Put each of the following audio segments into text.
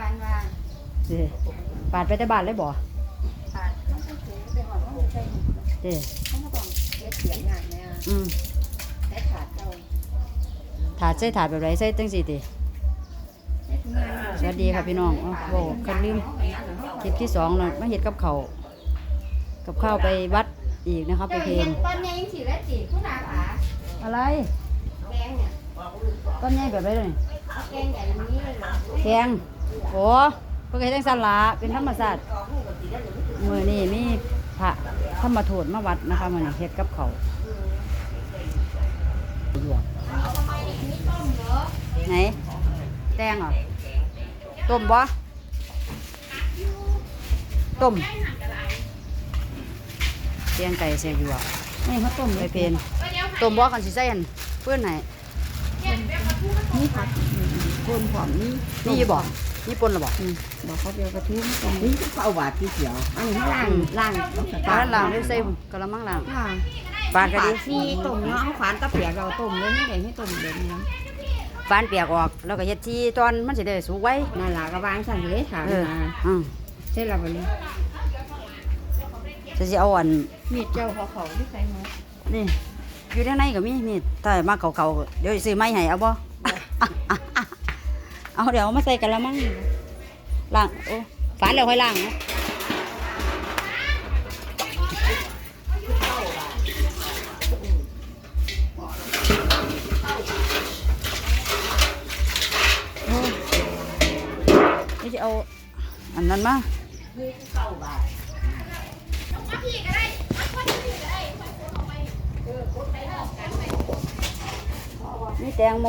การว่าเด้ปาดไปแต่บ้านเลยบ่ขาดมันก็คือไปหอดมันใช่เด้เขาก็ต้องเล็ดเสียงงานแม่อืมแต่ขาดเก่าถาดใส่ถาดแบบไรใส่จังซี่ติเล็ดงานสวัสดีค่ะพี่น้องอ้าวโว้คันลืม คลิปที่สองเรามาเฮ็ดกับเขาวกับข้าวไปวัดอีกนะครับไปเพลงตอนนี้ยังสีและสีผู้นาผาอะไรแกงเนี่ยต้นใหญ่แบบไรเลยเอาแกงใหญ่แบบนี้เลยเหรอแกง โอ้เพิ่นก็เฮ็ดจังซั่นล่ะเป็นธรรมชาติมื้อนี้มีพระธรรมทูตมาวัดนะคะมื้อนี้เฮ็ดกับเขาวหยวกเอาทำไมเนี่ยอันนี้ต้มเหรอไหนแตงเหรอต้มบ่ต้มแกงไก่ใส่หยวกนี่เขาต้มไปเป็นต้มบ่กันสิใส่หั่นเพิ่นให้นี่ผักคนผอมนี่นี่อยู่ บ่นี่ปนละบ่บอกเขาเดียวกระทุ้งตรงนี่ก็เอาบาทที่เขียว อันนี้ล่างล่างปลาล้างด้วยใส่กระมังล้างล่างปานก็ฝาดีนี่ต้มเนาะเอาฝานตะเปียกเราต้มเลยให้ได้ให้ต้มเดี๋ยวนี้ปานเปียกออกแล้วก็เฮ็ดที่ตอนมันสิได้สุกไว้นั่นล่ะก็วางสั่นเลยถามเออมาอืมเสร็จแล้วบัดนี้จะสิเอาอันมีดเจ้าเขาเขาที่ใส่มานี่อยู่ในในก็มีมีดถ้ามาเก่าๆเดี๋ยวสิซื้อไม้ให้เอาบ่ เอาเดี๋ยวมาใส่กระมังล้างโอ้ฝานแล้วค่อยล้างนะนี่จะเอาอันนั้นมานี่แตงโม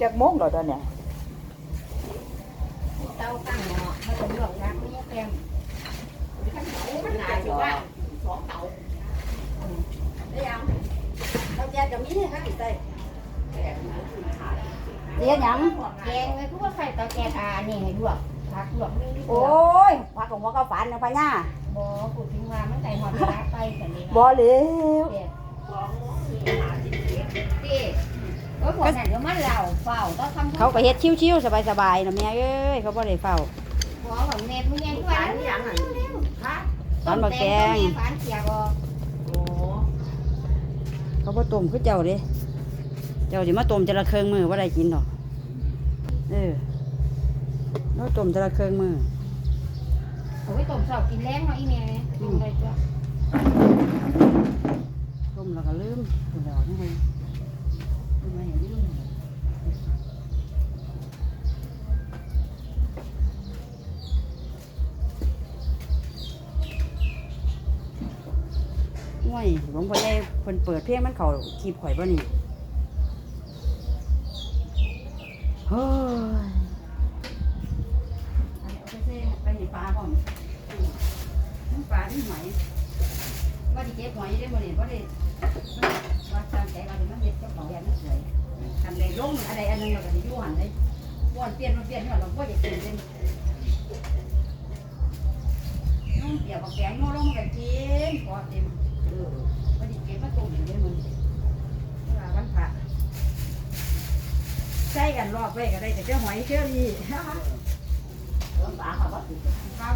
จากโมงเหรอตอนเนี้ยเตาตั้งหม้อมาถึงหลอกยักษ์นี่แกงมันหายอยู่ว่าได้ยังเราแจกจะมีให้ใส่เรียนยังแกงเลยทุกคนใส่เตาแกงอ่านี่ให้ลวกผักลวกนี่โอ้ยผักของว่าเขาฝันนะพะย่าบ่พูดถึงว่ามันใส่หอมรักไปแต่นี่บ่เหลวเด็ดตีโอ้ย พวกนั้นเดี๋ยวมันเหล่าเฝ้าต้องทำเขาก็เฮ็ดชิวๆสบายๆนะแม่เอ้ยเขาบ่ได้เฝ้าหัวของเน็ตมึงยังฝันยังอะฮะฝันบ่แกงฝันเสียบ่โอ้เขาบ่ต้มคือเจ้าเด้เจ้าสิมาต้มแต่ละเครื่องมือบ่ได้กินดอกเออเราต้มแต่ละเครื่องมือโอ้ยต้มเสากินแรงเนาะอีเมียกินได้จ้ะต้มแล้วก็ลืมเดี๋ยวนี่ไงลืมมาเห็นลืมห่วยหลวงพ่อใหญ่เพิ่นเปิดเพลงมันเขาคลิปข่อยบ่นี่เฮ้ยอันนี้เอาไปเซ่ไปในปลาพร้อมน้ำปลาที่ไหมว่าดิเจ็บหอยได้บ่นี่บ่ได้ ว่าตามใจว่าสิมันเฮ็ดกับเขาอย่างนั้นเลยคันได้ลงอะไรอันหนึงเราก็สิอยู่หันเลยบ่อนเปลี่ยนมันเปลี่ยนนี่เราบ่อยากกินเป็นน้องเปียกบักแกงโน่ลงมันก็กินพอเต็มเออว่าดิเก็บมาตรงนี้เลยมึงวลาวันพระใส่กันรอบไว้ก็ได้แต่เจ้าหอยเชื่อดีเออปลาเขาก็ติดปลา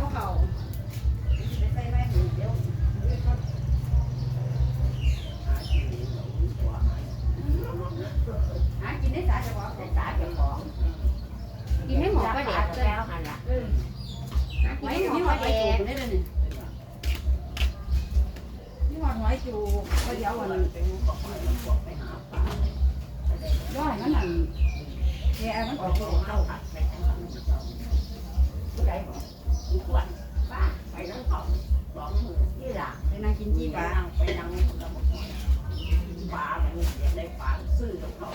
อยู่ก็เดี๋ยววันนี้ไปงูบอกาบอกไปหาปลาย้อยมันนั่นแกมันออกตัวเข้าหัดไปทางนั้นผู้ใบอกไวป้าไปนั่งของสองมือที่หลังไปนั่งกินจีปลาไปนั่งเราบอกปลาแบบนี้ได้ปลาซื่อของเขา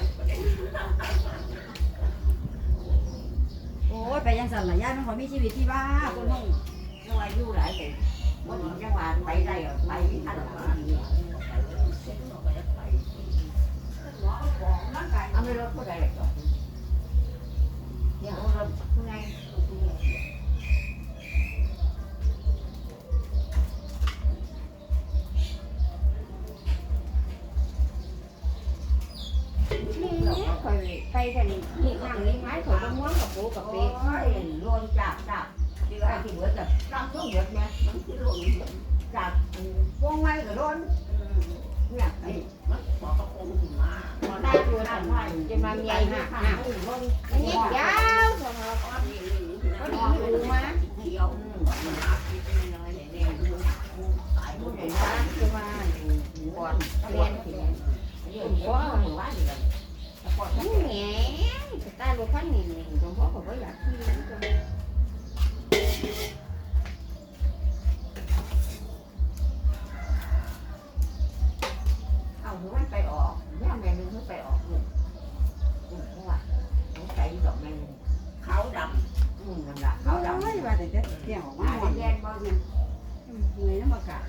โอ้ยไปยังสั่นหลายย่านมันขอมีชีวิตที่บ้าคนห้งงน้อายุหลายเด็ก ดีดูมาเที่ยวมันหาคิดไม่ น้อยเนี่ยเนี่ยดูสายบุญเห็เห็นนปะว่าจะมาก่อนเรียนถึงเรื่องว่าหมู่บ้านเนี่ยแต่ก่อนทั้งแง่จะตายรถคันนี้นี่าวดำอืมนั่นแหละเขาขาวดำดำไม่ว่าแต่จะเที่ยวออกหมาน้าหมดแดงบ่เนี่ยเหนื่อยน้ำอากาศ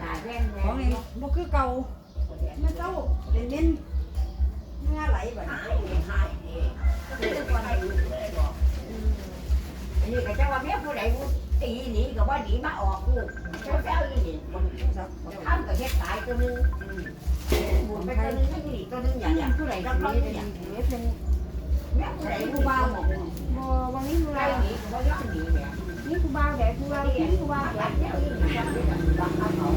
หน้าแดงแดของงนี่บ่คือเก่ามันเจ้าเน้นเน้นเนื้อไหลแบบหายเองหายเองก็เป็นคนให้ลูกเลยบอกอันนี้ก็จะว่าเมียผู้ใดผู้ตีหนีก็ว่าหนีมาออกลูกเจ้าเจ้าอีนี่มันทำกับเฮ็ดตายตัวนึงหมุนไปตัวนึงไม่ดีตัวนึงอย่างเงี้ยผู้ใดเราก็เรามีเนี่ยแต่เป็นเมียผู้ใดผู้าบอกบ่วันนี้ผู้ใครใดหนีก็ว่าย้อนหนีเนี่นี่ผู้บ้าแดกผู้บ่าวนี่ผู้บ้าแดกเนี่ยอีนี่ยังไม่ได้วางเขา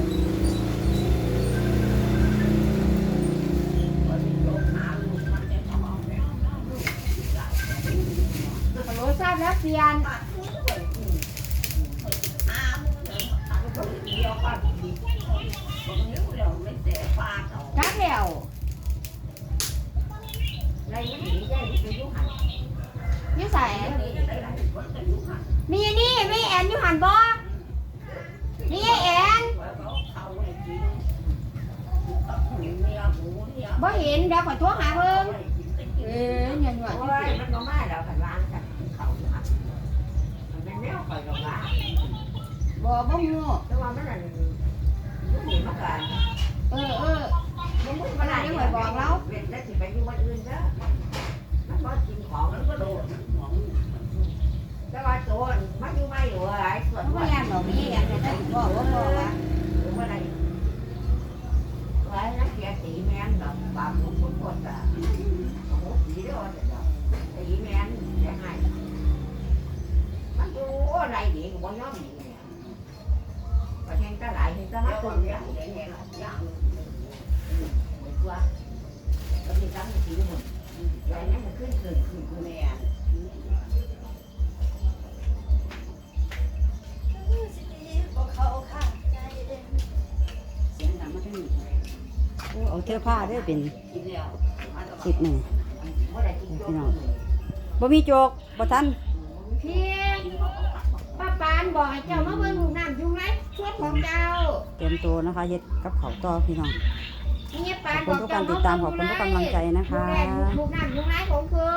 โหลทราบแล้วเปลี่ยน แอนอยู่หันบ่มีไอ้แอนบ่เห็นเดี๋ยวขอโทรหาเบิ่งเอ้ยหยันหยันโอ้ยมันก็มาแล้วกันล้างกันเขาหักมันเป็นแนวไปกับล้างบ่บ่ฮู้แต่ว่ามันนั่นมันมีมากันเออเออมันมุ่งมาได้ยังไงบอกเราเวทแล้วสิไปอยู่วันอื่นเด้อมันก็กินของมันก็โดน แต่ว่าโจรมันอยู่ไม่อยู่อะไรส่วนบ่ว่าแย่ดอกมีแอนแต่ได้บ่บ่บ่ว่าหรือว่าอะไรไว้นักเกียรติแมนแบบบาปของคนปวดอะโอ้โหสีเด้อเดี๋ยวตีแมนยังไงมันดูอะไรดีกว่าย่อมดีเนี่ยประเทศก็หลายเห็นก็มาคนใหญ่ใหญ่ย่างเหมือนว่าเรา สื้อผ้าได้เป็นกินแล้วสิบหนึ่งเมื่อไรกินโจ๊กบ่มีโจกบ่ทันเพียงป้าปานบอกให้เจ้ามาเบิ่งลูกน้ำยุงไรช่วยของเจ้า เตรียมตัวนะคะเฮ็ดกับข้าวต่อพี่น้องนี่ปาขอนบบคุอณกทุกการติดตามขอบคุณทุกกำลังใจนะคะลูกน้ำยุงไรของคือ